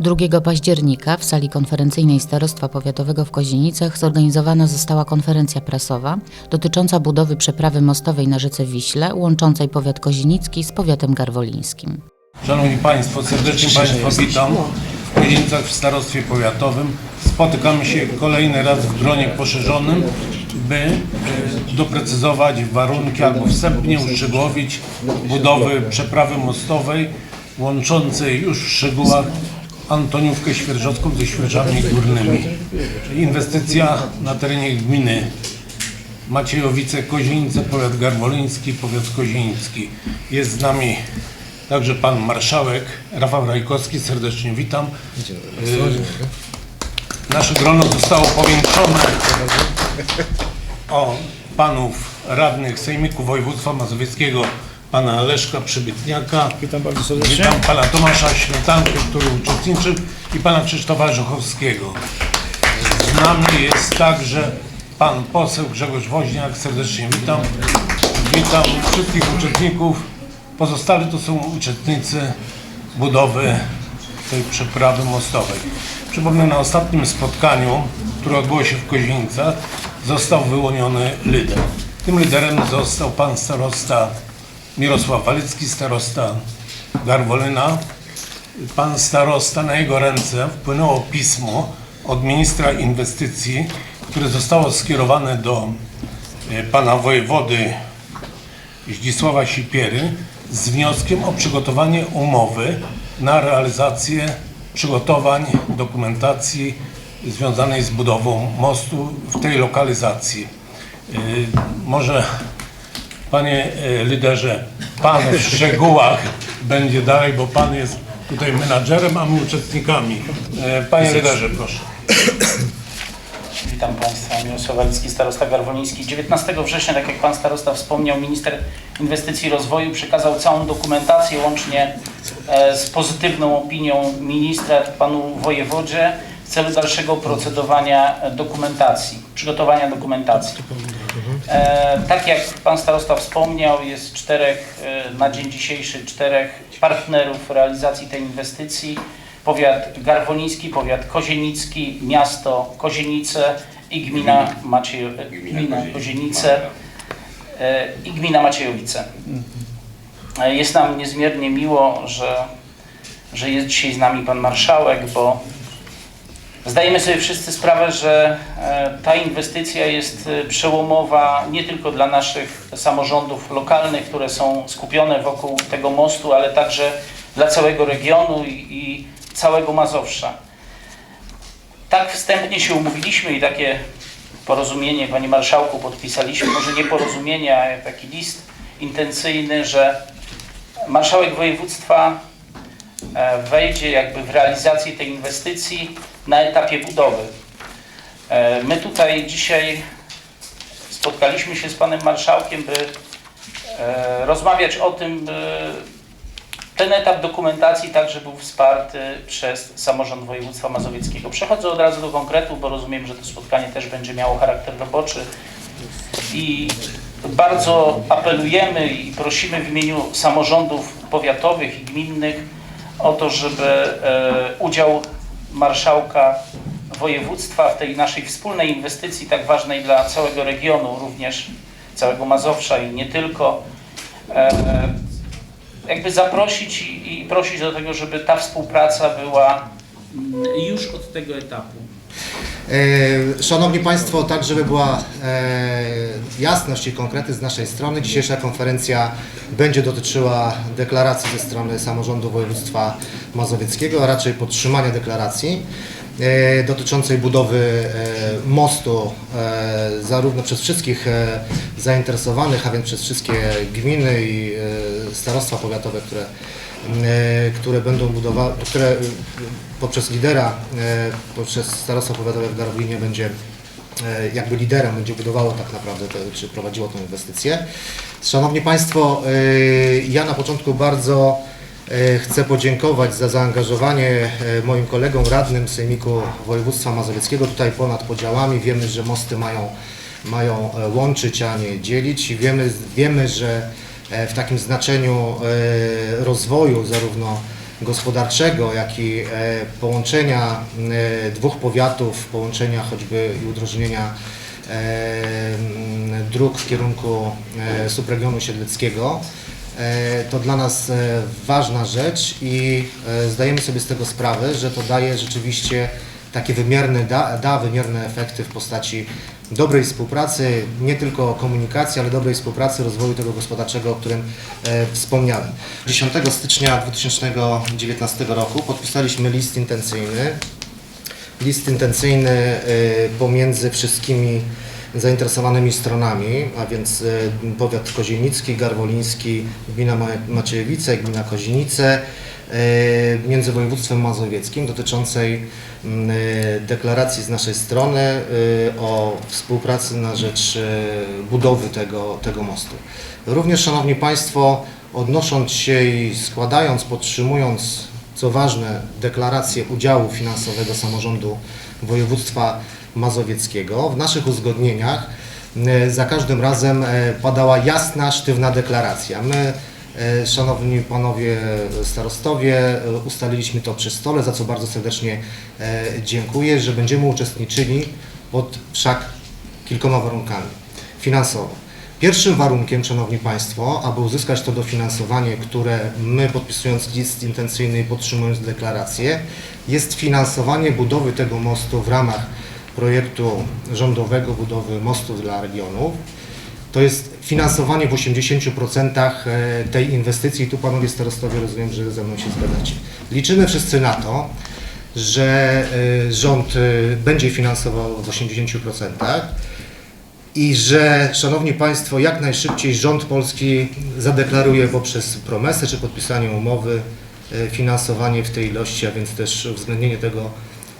2 października w sali konferencyjnej Starostwa Powiatowego w Kozienicach zorganizowana została konferencja prasowa dotycząca budowy przeprawy mostowej na rzece Wiśle, łączącej powiat kozienicki z powiatem garwolińskim. Szanowni Państwo, serdecznie Państwa witam w Kozienicach w Starostwie Powiatowym. Spotykamy się kolejny raz w gronie poszerzonym, by e, doprecyzować warunki albo wstępnie uszczegółowić budowy przeprawy mostowej łączącej już w szczegółach Antoniówkę Świerżowską ze Świeżami Górnymi. Inwestycja na terenie gminy Maciejowice, Kozienice, powiat garwoliński, powiat kozienicki. Jest z nami także pan marszałek Rafał Rajkowski, serdecznie witam. Y, Nasze grono zostało powiększone o panów radnych Sejmiku Województwa Mazowieckiego, pana Leszka Przybytniaka. Witam bardzo serdecznie. Witam pana Tomasza Śmietankę, który uczestniczył i pana Krzysztofa Żuchowskiego. Z nami jest także pan poseł Grzegorz Woźniak, serdecznie witam. Witam wszystkich uczestników. Pozostali to są uczestnicy budowy tej przeprawy mostowej. Przypomnę, na ostatnim spotkaniu, które odbyło się w Kozienicach, został wyłoniony lider. Tym liderem został pan starosta Mirosław Walicki, starosta Garwolyna. Pan starosta, na jego ręce wpłynęło pismo od ministra inwestycji, które zostało skierowane do e, pana wojewody Zdzisława Sipiery z wnioskiem o przygotowanie umowy na realizację przygotowań dokumentacji związanej z budową mostu w tej lokalizacji. E, Może Panie e, liderze, Pan w szczegółach będzie dalej, bo Pan jest tutaj menadżerem, a my uczestnikami. E, Panie liderze, proszę. Witam Państwa, Mirosław Walicki, starosta garwoliński. 19 września, tak jak Pan starosta wspomniał, minister inwestycji i rozwoju przekazał całą dokumentację łącznie e, z pozytywną opinią ministra panu wojewodzie w celu dalszego procedowania dokumentacji, przygotowania dokumentacji. E, tak jak Pan starosta wspomniał, jest czterech, e, na dzień dzisiejszy czterech partnerów realizacji tej inwestycji. Powiat garwoliński, powiat kozienicki, miasto Kozienice i gmina, Maciej, gmina Kozienice e, i gmina Maciejowice. E, Jest nam niezmiernie miło, że, że jest dzisiaj z nami Pan Marszałek, bo Zdajemy sobie wszyscy sprawę, że e, ta inwestycja jest e, przełomowa nie tylko dla naszych samorządów lokalnych, które są skupione wokół tego mostu, ale także dla całego regionu i, całego Mazowsza. Tak wstępnie się umówiliśmy i takie porozumienie, Panie Marszałku, podpisaliśmy, może nie porozumienie, a taki list intencyjny, że Marszałek Województwa wejdzie jakby w realizację tej inwestycji na etapie budowy. E, My tutaj dzisiaj spotkaliśmy się z Panem Marszałkiem, by e, rozmawiać o tym, by ten etap dokumentacji także był wsparty przez samorząd województwa mazowieckiego. Przechodzę od razu do konkretu, bo rozumiem, że to spotkanie też będzie miało charakter roboczy i bardzo apelujemy i prosimy w imieniu samorządów powiatowych i gminnych o to, żeby e, udział marszałka województwa w tej naszej wspólnej inwestycji tak ważnej dla całego regionu, również całego Mazowsza i nie tylko, e, jakby zaprosić i, prosić do tego, żeby ta współpraca była już od tego etapu. E, Szanowni Państwo, tak żeby była e, jasność i konkrety z naszej strony, dzisiejsza konferencja będzie dotyczyła deklaracji ze strony samorządu województwa mazowieckiego, a raczej podtrzymania deklaracji e, dotyczącej budowy mostu zarówno przez wszystkich zainteresowanych, a więc przez wszystkie gminy i starostwa powiatowe, które które będą budowały, które e, poprzez lidera, e, poprzez starostwo powiatowe w Garwolinie będzie e, jakby liderem, będzie budowało tak naprawdę, te, czy prowadziło tę inwestycję. Szanowni Państwo, e, ja na początku bardzo e, chcę podziękować za zaangażowanie e, moim kolegom radnym Sejmiku Województwa Mazowieckiego tutaj ponad podziałami. Wiemy, że mosty mają, mają e, łączyć, a nie dzielić wiemy, wiemy że e, w takim znaczeniu e, rozwoju zarówno gospodarczego, jak i e, połączenia e, dwóch powiatów, połączenia choćby i udrożnienia e, dróg w kierunku e, subregionu siedleckiego, e, to dla nas e, ważna rzecz i e, zdajemy sobie z tego sprawę, że to daje rzeczywiście takie wymierne, da, da wymierne efekty w postaci dobrej współpracy, nie tylko komunikacji, ale dobrej współpracy, rozwoju tego gospodarczego, o którym e, wspomniałem. 10 stycznia 2019 roku podpisaliśmy list intencyjny list intencyjny y, pomiędzy wszystkimi zainteresowanymi stronami, a więc y, powiat kozieniecki, garwoliński, gmina Ma- Maciejewice, gmina Kozienice, między województwem mazowieckim dotyczącej mm, y, deklaracji z naszej strony y, o współpracy na rzecz budowy tego, tego mostu. Również, Szanowni Państwo, odnosząc się i składając, podtrzymując co ważne, deklarację udziału finansowego samorządu województwa mazowieckiego. W naszych uzgodnieniach e, za każdym razem e, padała jasna, sztywna deklaracja. My, e, szanowni panowie starostowie, e, ustaliliśmy to przy stole, za co bardzo serdecznie e, dziękuję, że będziemy uczestniczyli pod wszak kilkoma warunkami. Finansowo. Pierwszym warunkiem, Szanowni Państwo, aby uzyskać to dofinansowanie, które my podpisując list intencyjny i podtrzymując deklarację, jest finansowanie budowy tego mostu w ramach projektu rządowego budowy mostu dla regionów. To jest finansowanie w 80% e, tej inwestycji tu Panowie Starostowie rozumiem, że ze mną się zgadzacie. Liczymy wszyscy na to, że e, rząd e, będzie finansował w 80% i że, Szanowni Państwo, jak najszybciej rząd polski zadeklaruje poprzez promesę czy podpisanie umowy finansowanie w tej ilości, a więc też uwzględnienie tego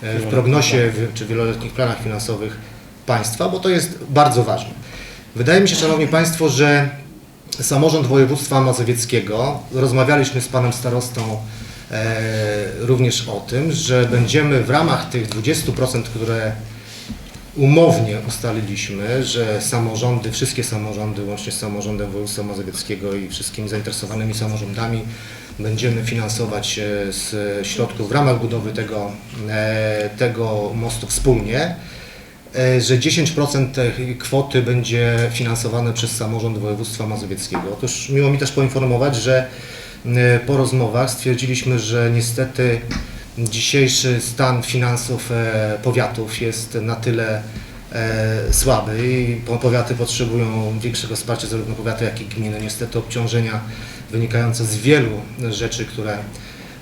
w prognozie czy wieloletnich planach finansowych państwa, bo to jest bardzo ważne. Wydaje mi się, Szanowni Państwo, że samorząd województwa mazowieckiego, rozmawialiśmy z panem starostą e, również o tym, że będziemy w ramach tych 20%, które umownie ustaliliśmy, że samorządy, wszystkie samorządy, łącznie z samorządem województwa mazowieckiego i wszystkimi zainteresowanymi samorządami będziemy finansować e, z środków w ramach budowy tego, e, tego mostu wspólnie, że 10% tej kwoty będzie finansowane przez samorząd województwa mazowieckiego. Otóż miło mi też poinformować, że e, po rozmowach stwierdziliśmy, że niestety dzisiejszy stan finansów e, powiatów jest na tyle e, słaby i po- powiaty potrzebują większego wsparcia, zarówno powiaty, jak i gminy. Niestety obciążenia wynikające z wielu rzeczy, które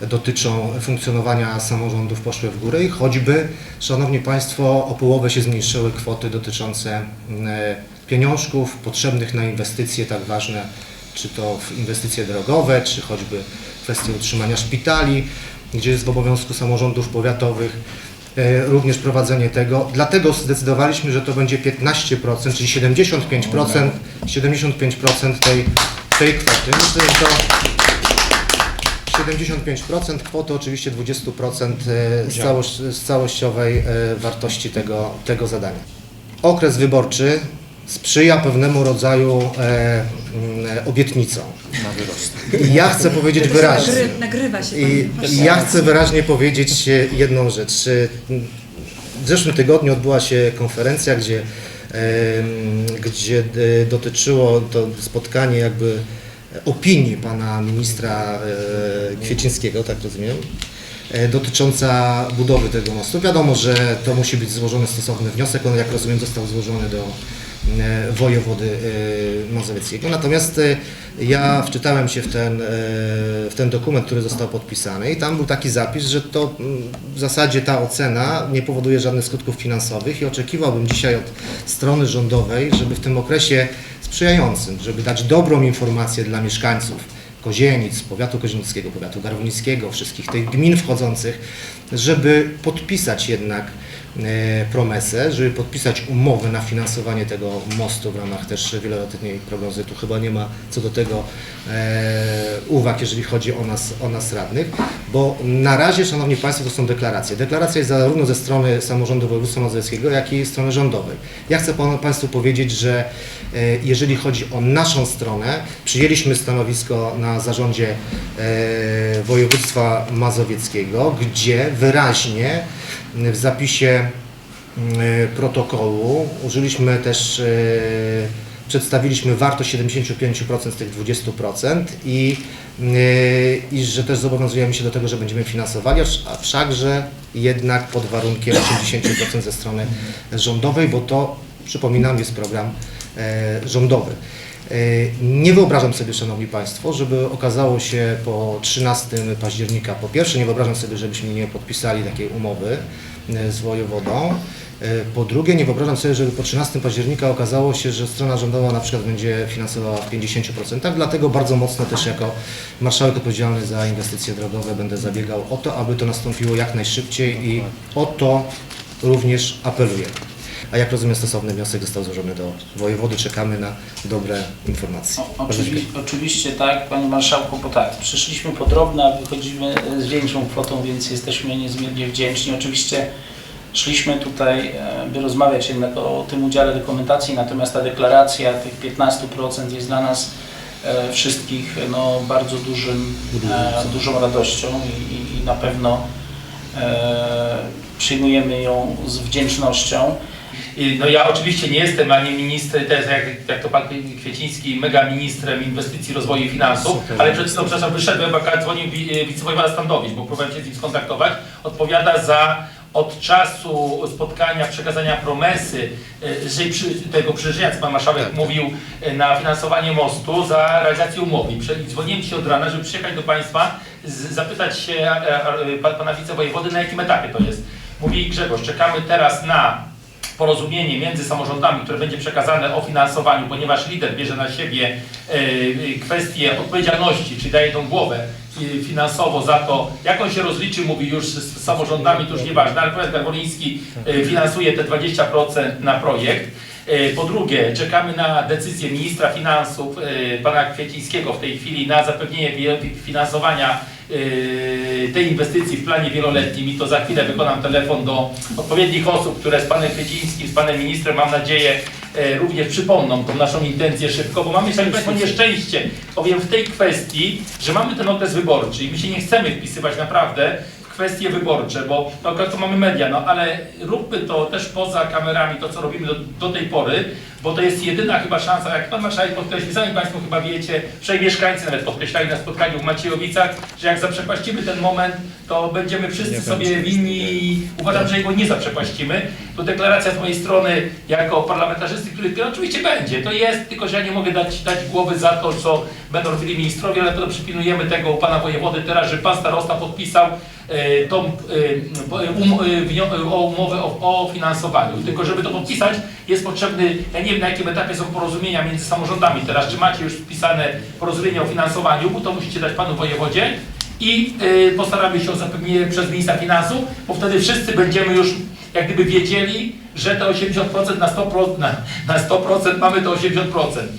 dotyczą funkcjonowania samorządów poszły w górę i choćby, Szanowni Państwo, o połowę się zmniejszyły kwoty dotyczące e, pieniążków potrzebnych na inwestycje tak ważne, czy to w inwestycje drogowe, czy choćby kwestie utrzymania szpitali, gdzie jest w obowiązku samorządów powiatowych e, również prowadzenie tego. Dlatego zdecydowaliśmy, że to będzie 15%, czyli 75%, 75% tej, tej kwoty. Myślę, że to 75% kwoty, oczywiście 20% e, z, całość, z całościowej e, wartości tego, tego zadania. Okres wyborczy sprzyja pewnemu rodzaju e, mm, obietnicom. I ja chcę powiedzieć wyraźnie. Nagry, nagrywa się I, ja chcę wyraźnie powiedzieć e, jedną rzecz. E, W zeszłym tygodniu odbyła się konferencja, gdzie, em, gdzie e, dotyczyło to spotkanie jakby opinii pana ministra e, Kwiecińskiego, tak rozumiem, e, dotycząca budowy tego mostu. Wiadomo, że to musi być złożony stosowny wniosek. On, jak rozumiem, został złożony do e, wojewody mazowieckiego. Natomiast ja wczytałem się w ten, w ten dokument, który został podpisany i tam był taki zapis, że to w zasadzie ta ocena nie powoduje żadnych skutków finansowych i oczekiwałbym dzisiaj od strony rządowej, żeby w tym okresie sprzyjającym, żeby dać dobrą informację dla mieszkańców Kozienic, powiatu kozienickiego, powiatu garwolińskiego, wszystkich tych gmin wchodzących, żeby podpisać jednak promesę, żeby podpisać umowę na finansowanie tego mostu w ramach też wieloletniej prognozy. Tu chyba nie ma co do tego e, uwag, jeżeli chodzi o nas, o nas radnych, Bo na razie, Szanowni Państwo, to są deklaracje. Deklaracja jest zarówno ze strony samorządu województwa mazowieckiego, jak i strony rządowej. Ja chcę panu, Państwu powiedzieć, że e, jeżeli chodzi o naszą stronę, przyjęliśmy stanowisko na zarządzie e, województwa mazowieckiego, gdzie wyraźnie w zapisie e, protokołu użyliśmy też e, przedstawiliśmy wartość 75% z tych 20% i, yy, i że też zobowiązujemy się do tego, że będziemy finansowali, a wszakże jednak pod warunkiem 80% ze strony rządowej, bo to, przypominam, jest program e, rządowy. E, Nie wyobrażam sobie, Szanowni Państwo, żeby okazało się po 13 października, po pierwsze nie wyobrażam sobie, żebyśmy nie podpisali takiej umowy e, z wojewodą, E, Po drugie, nie wyobrażam sobie, żeby po 13 października okazało się, że strona rządowa na przykład będzie finansowała w 50%. Dlatego bardzo mocno też jako marszałek odpowiedzialny za inwestycje drogowe będę zabiegał o to, aby to nastąpiło jak najszybciej i o to również apeluję. A jak rozumiem, stosowny wniosek został złożony do wojewody. Czekamy na dobre informacje. O, oczywi- oczywiście tak, Panie Marszałku, bo tak, przyszliśmy po drobne, a wychodzimy z większą kwotą, więc jesteśmy niezmiernie wdzięczni. Oczywiście szliśmy tutaj, e, by rozmawiać jednak o tym udziale dokumentacji, natomiast ta deklaracja tych 15% jest dla nas e, wszystkich no, bardzo dużym, e, dużą radością i, i, i na pewno e, przyjmujemy ją z wdzięcznością. No ja oczywiście nie jestem ani ministrem, też jak, jak to pan Kwieciński, mega ministrem inwestycji, rozwoju i finansów, ale przed chwilą, przepraszam, wyszedłem, bo akurat dzwonił wi- wicewojewoda Standowicz, bo próbowałem się z nim skontaktować, odpowiada za od czasu spotkania, przekazania promesy, e, że przy, tego przyrzeczenia, co pan marszałek mówił, e, na finansowanie mostu za realizację umowy. I Dzwoniłem dzisiaj od rana, żeby przyjechać do państwa, z, zapytać się e, e, pa- pana wicewojewody, na jakim etapie to jest. Mówi Grzegorz, czekamy teraz na porozumienie między samorządami, które będzie przekazane o finansowaniu, ponieważ lider bierze na siebie e, e, kwestię odpowiedzialności, czyli daje tą głowę finansowo za to, jak on się rozliczy, mówi już z, samorządami, to już nieważne, ale powiat garwoliński e, finansuje te 20% na projekt. Po drugie, czekamy na decyzję ministra finansów, pana Kwiecińskiego w tej chwili na zapewnienie finansowania tej inwestycji w planie wieloletnim i to za chwilę wykonam telefon do odpowiednich osób, które z panem Kwiecińskim, z panem ministrem, mam nadzieję, e, również przypomną tą naszą intencję szybko, bo mamy, szanowni państwo, nieszczęście, powiem, w tej kwestii, że mamy ten okres wyborczy i my się nie chcemy wpisywać naprawdę w kwestie wyborcze, bo no, to mamy media, no ale róbmy to też poza kamerami, to co robimy do, do tej pory, bo to jest jedyna chyba szansa, jak pan marszałek podkreślił, sami państwo chyba wiecie, przynajmniej mieszkańcy nawet podkreślali na spotkaniu w Maciejowicach, że jak zaprzepaścimy ten moment, to będziemy wszyscy sobie winni i uważam, że jego nie zaprzepaścimy. To deklaracja z mojej strony jako parlamentarzysty, który oczywiście będzie, to jest, tylko że ja nie mogę dać, dać głowy za to, co będą robili ministrowie, ale to przypilnujemy tego u pana wojewody teraz, że pan starosta podpisał e, tą, e, um, e, o umowę o, o finansowaniu. Tylko żeby to podpisać jest potrzebny, ja nie wiem na jakim etapie są porozumienia między samorządami teraz, czy macie już wpisane porozumienie o finansowaniu, bo to musicie dać panu wojewodzie i y, postaramy się o zapewnienie przez ministra finansów, bo wtedy wszyscy będziemy już jak gdyby wiedzieli, że te 80% na 100%, na, na 100% mamy to 80%.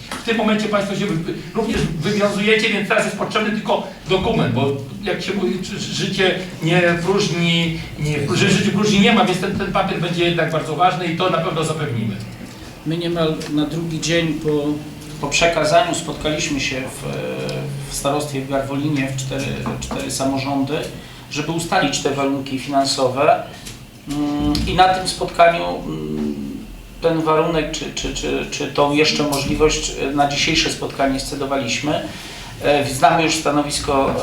W tym momencie Państwo się wy, również wywiązujecie, więc teraz jest potrzebny tylko dokument, bo jak się mówi, życie nie próżni, nie, życie próżni nie ma, więc ten, ten papier będzie jednak bardzo ważny i to na pewno zapewnimy. My niemal na drugi dzień po, po przekazaniu spotkaliśmy się w, w starostwie w Garwolinie, w cztery, cztery samorządy, żeby ustalić te warunki finansowe. Mm, I na tym spotkaniu mm, ten warunek, czy, czy, czy, czy tą jeszcze możliwość e, na dzisiejsze spotkanie scedowaliśmy. E, Znamy już stanowisko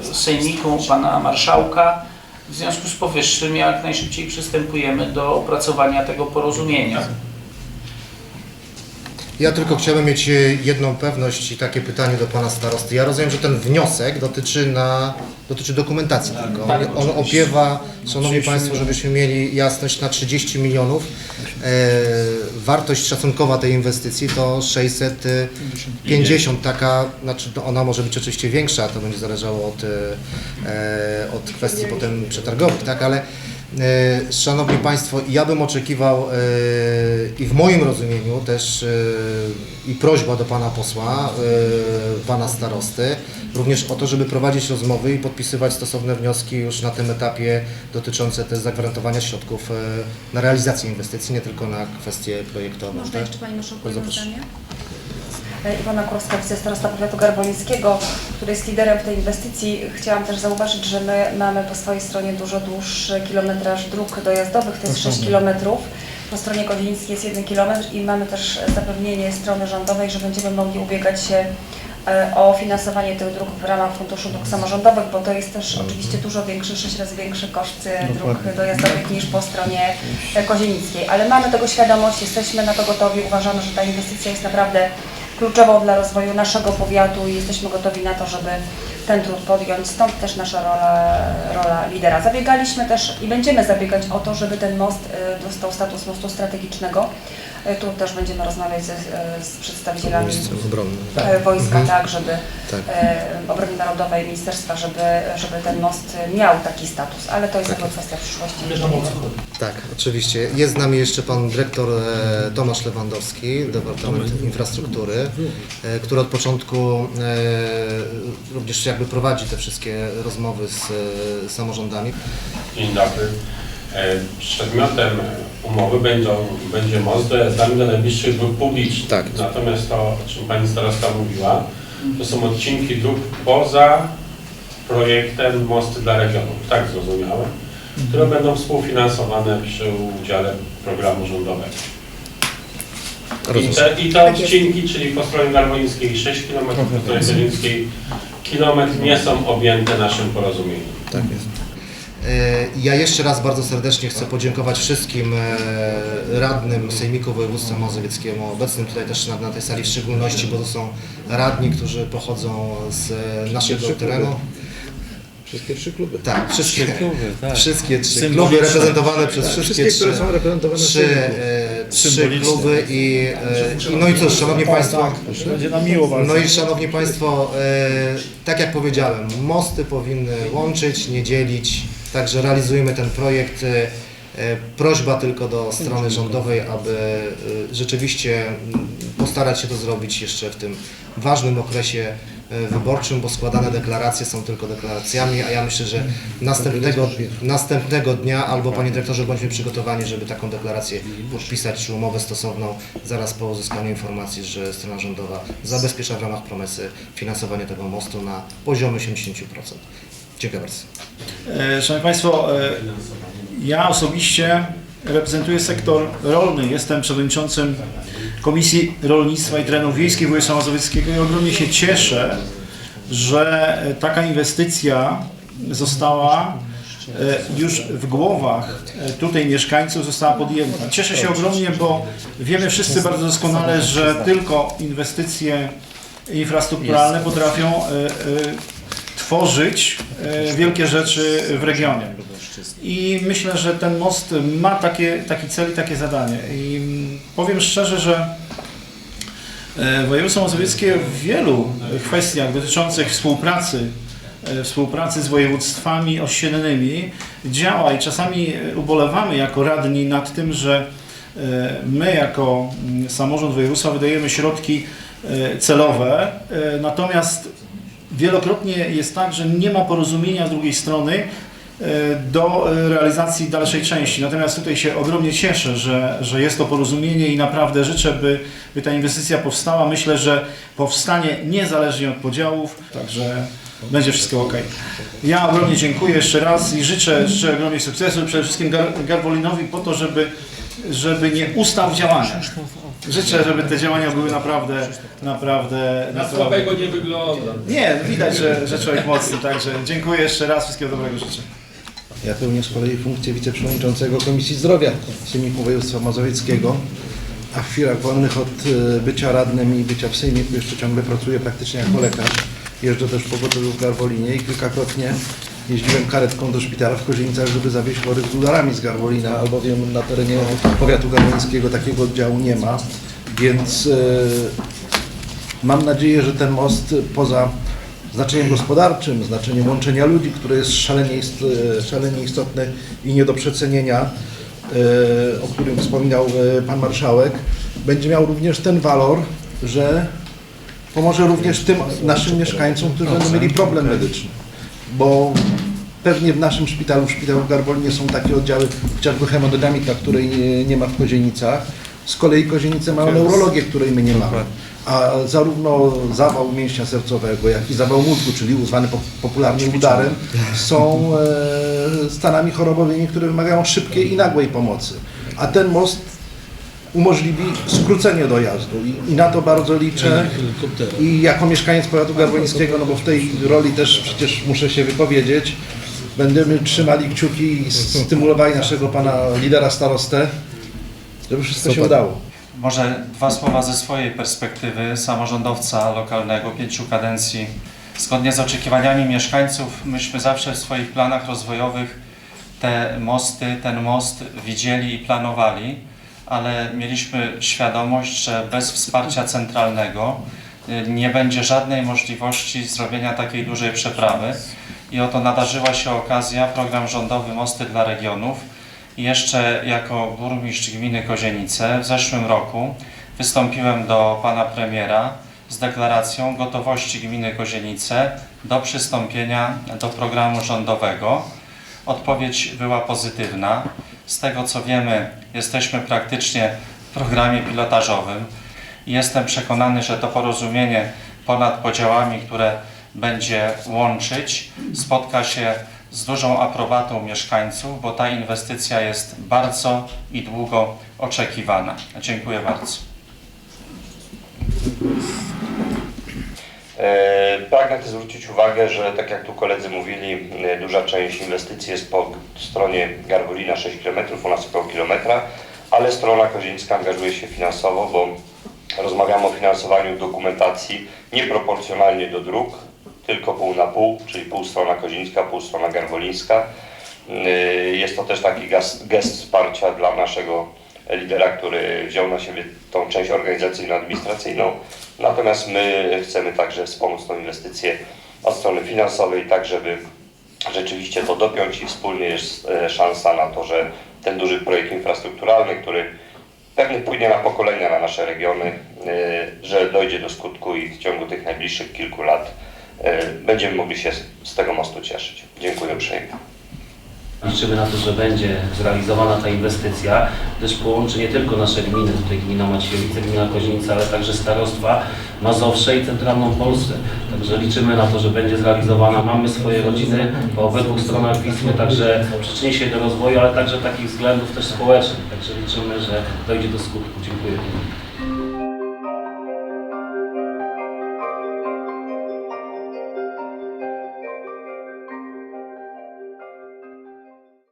e, Sejmiku, pana marszałka. W związku z powyższym jak najszybciej przystępujemy do opracowania tego porozumienia. Ja tylko chciałbym mieć e, jedną pewność i takie pytanie do pana starosty. Ja rozumiem, że ten wniosek dotyczy, na, dotyczy dokumentacji tylko. tak, On, on opiewa, szanowni państwo, żebyśmy mieli jasność, na 30 milionów. E, wartość szacunkowa tej inwestycji to 650, taka, znaczy ona może być oczywiście większa, to będzie zależało od, e, od kwestii potem przetargowych, tak, ale E, Szanowni Państwo, ja bym oczekiwał e, i w moim rozumieniu też e, i prośba do Pana Posła, e, Pana Starosty, również o to, żeby prowadzić rozmowy i podpisywać stosowne wnioski już na tym etapie dotyczące też zagwarantowania środków e, na realizację inwestycji, nie tylko na kwestie projektowe. Można tak? jeszcze Pani Marszałku jedno zdanie? E, Iwona Kurska, wicestarosta powiatu garwolińskiego, który jest liderem w tej inwestycji. Chciałam też zauważyć, że my mamy po swojej stronie dużo dłuższy kilometraż dróg dojazdowych, to jest 6 kilometrów. Po stronie Kozińskiej jest 1 kilometr i mamy też zapewnienie strony rządowej, że będziemy mogli ubiegać się e, o finansowanie tych dróg w ramach Funduszu Dróg Samorządowych, bo to jest też oczywiście dużo większy, 6 razy większy koszt e, dróg dojazdowych niż po stronie e, kozienickiej. Ale mamy tego świadomość, jesteśmy na to gotowi, uważamy, że ta inwestycja jest naprawdę kluczową dla rozwoju naszego powiatu i jesteśmy gotowi na to, żeby ten trud podjąć. Stąd też nasza rola, rola lidera. Zabiegaliśmy też i będziemy zabiegać o to, żeby ten most e, dostał status mostu strategicznego. E, Tu też będziemy rozmawiać ze, e, z przedstawicielami e, wojska, tak, żeby Tak. e, obrony narodowej, ministerstwa, żeby, żeby ten most miał taki status, ale to jest jakby kwestia przyszłości. Tak, oczywiście. Jest z nami jeszcze pan dyrektor Tomasz Lewandowski, Departament Infrastruktury, który od początku e, również jakby prowadzi te wszystkie rozmowy z samorządami. Dzień dobry. Przedmiotem umowy będą, będzie most dojazdami do najbliższych dróg publicznych. Tak. Natomiast to, o czym Pani Starosta mówiła, to są odcinki dróg poza projektem Mosty dla Regionów, tak zrozumiałem, które będą współfinansowane przy udziale programu rządowego. I te, I te odcinki, czyli po stronie garwolińskiej 6 km, po stronie kozińskiej kilometr nie są objęte naszym porozumieniem. Tak jest. E, Ja jeszcze raz bardzo serdecznie chcę podziękować wszystkim e, radnym Sejmiku Województwa Mazowieckiemu, obecnym tutaj też na, na tej sali w szczególności, bo to są radni, którzy pochodzą z naszego terenu. Wszystkie trzy kluby. Tak, wszystkie, tak. wszystkie trzy Symboliczne. kluby reprezentowane przez Tak, wszystkie, wszystkie, które trzy, są reprezentowane trzy, e, trzy kluby i, i no i cóż, Szanowni Państwo, Będzie nam miło bardzo. no i Szanowni Państwo, tak jak powiedziałem, mosty powinny łączyć, nie dzielić, także realizujemy ten projekt. E, e, Prośba tylko do strony rządowej, aby e, rzeczywiście m, postarać się to zrobić jeszcze w tym ważnym okresie wyborczym, bo składane deklaracje są tylko deklaracjami, a ja myślę, że następnego, następnego dnia albo Panie Dyrektorze bądźmy przygotowani, żeby taką deklarację podpisać czy umowę stosowną zaraz po uzyskaniu informacji, że strona rządowa zabezpiecza w ramach promesy finansowanie tego mostu na poziomie 80%. Dziękuję bardzo. E, Szanowni Państwo, e, ja osobiście reprezentuję sektor rolny. Jestem przewodniczącym Komisji Rolnictwa i Terenów Wiejskich Województwa Mazowieckiego i ogromnie się cieszę, że taka inwestycja została e, już w głowach tutaj mieszkańców została podjęta. Cieszę się ogromnie, bo wiemy wszyscy bardzo doskonale, że tylko inwestycje infrastrukturalne potrafią tworzyć e, wielkie rzeczy w regionie. I myślę, że ten most ma takie, taki cel i takie zadanie. I powiem szczerze, że e, województwo mazowieckie w wielu kwestiach dotyczących współpracy e, współpracy z województwami ościennymi działa i czasami ubolewamy jako radni nad tym, że my jako mm, samorząd województwa wydajemy środki celowe, natomiast wielokrotnie jest tak, że nie ma porozumienia z drugiej strony e, do e, realizacji dalszej części. Natomiast tutaj się ogromnie cieszę, że, że jest to porozumienie i naprawdę życzę, by, by ta inwestycja powstała. Myślę, że powstanie niezależnie od podziałów, także będzie wszystko ok. Ja ogromnie dziękuję jeszcze raz i życzę, życzę ogromnie sukcesu, przede wszystkim Gar Garwolinowi po to, żeby, żeby nie ustał w działaniach. Życzę, żeby te działania były naprawdę, naprawdę, Na słabego nie wygląda. nie, widać, że, że człowiek mocny, także dziękuję jeszcze raz, wszystkiego dobrego życzę. Ja pełnię z kolei funkcję wiceprzewodniczącego Komisji Zdrowia Sejmiku Województwa Mazowieckiego, a w chwilach wolnych od e, bycia radnym i bycia w Sejmiku jeszcze ciągle pracuję praktycznie jako lekarz. Jeżdżę też po pogotowiu w Garwolinie i kilkakrotnie jeździłem karetką do szpitala w Kozienicach, żeby zawieźć chorych z udarami z Garwolina, albowiem na terenie powiatu garwolińskiego takiego oddziału nie ma, więc e, Mam nadzieję, że ten most poza znaczeniem gospodarczym, znaczeniem łączenia ludzi, które jest szalenie, ist, szalenie istotne i nie do przecenienia, e, o którym wspominał e, Pan Marszałek, będzie miał również ten walor, że pomoże również tym naszym mieszkańcom, którzy będą mieli problem medyczny. Bo pewnie w naszym szpitalu, w szpitalu w są takie oddziały, chociażby hemodynamika, której nie- ma w Kozienicach. Z kolei Kozienice mają neurologię, której my nie mamy. A zarówno zawał mięśnia sercowego, jak i zawał mózgu, czyli zwany po- popularnie udarem, są e, stanami chorobowymi, które wymagają szybkiej i nagłej pomocy. A ten most umożliwi skrócenie dojazdu i, i na to bardzo liczę. I jako mieszkaniec powiatu garbońskiego, no bo w tej roli też przecież muszę się wypowiedzieć, będziemy trzymali kciuki i stymulowali naszego pana lidera starostę, żeby wszystko się udało. Może dwa słowa ze swojej perspektywy samorządowca lokalnego, pięciu kadencji. Zgodnie z oczekiwaniami mieszkańców, myśmy zawsze w swoich planach rozwojowych te mosty, ten most widzieli i planowali, ale mieliśmy świadomość, że bez wsparcia centralnego y, nie będzie żadnej możliwości zrobienia takiej dużej przeprawy. I oto nadarzyła się okazja, program rządowy Mosty dla Regionów, i jeszcze jako burmistrz gminy Kozienice w zeszłym roku wystąpiłem do pana premiera z deklaracją gotowości gminy Kozienice do przystąpienia do programu rządowego. Odpowiedź była pozytywna. Z tego co wiemy, jesteśmy praktycznie w programie pilotażowym i jestem przekonany, że to porozumienie ponad podziałami, które będzie łączyć, spotka się z dużą aprobatą mieszkańców, bo ta inwestycja jest bardzo i długo oczekiwana. Dziękuję bardzo. E, Pragnę też zwrócić uwagę, że tak jak tu koledzy mówili, e, duża część inwestycji jest po stronie Garwolina 6 km, u nas około kilometra, ale strona kozieńska angażuje się finansowo, bo rozmawiamy o finansowaniu dokumentacji nieproporcjonalnie do dróg, tylko pół na pół, czyli pół strona kozieńska, pół strona garwolińska. E, Jest to też taki gest wsparcia dla naszego lidera, który wziął na siebie tą część organizacyjno-administracyjną. Natomiast my chcemy także wspomóc tą inwestycję od strony finansowej, tak żeby rzeczywiście to dopiąć i wspólnie jest e, szansa na to, że ten duży projekt infrastrukturalny, który pewnie pójdzie na pokolenia na nasze regiony, e, że dojdzie do skutku i w ciągu tych najbliższych kilku lat e, będziemy mogli się z- z tego mostu cieszyć. Dziękuję uprzejmie. Liczymy na to, że będzie zrealizowana ta inwestycja, gdyż połączy nie tylko nasze gminy, tutaj gmina Maciejowice, gmina Kozienice, ale także starostwa Mazowsze i centralną Polskę. Także liczymy na to, że będzie zrealizowana. Mamy swoje rodziny po obydwu stronach Wisły, także przyczyni się do rozwoju, ale także takich względów też społecznych. Także liczymy, że dojdzie do skutku. Dziękuję.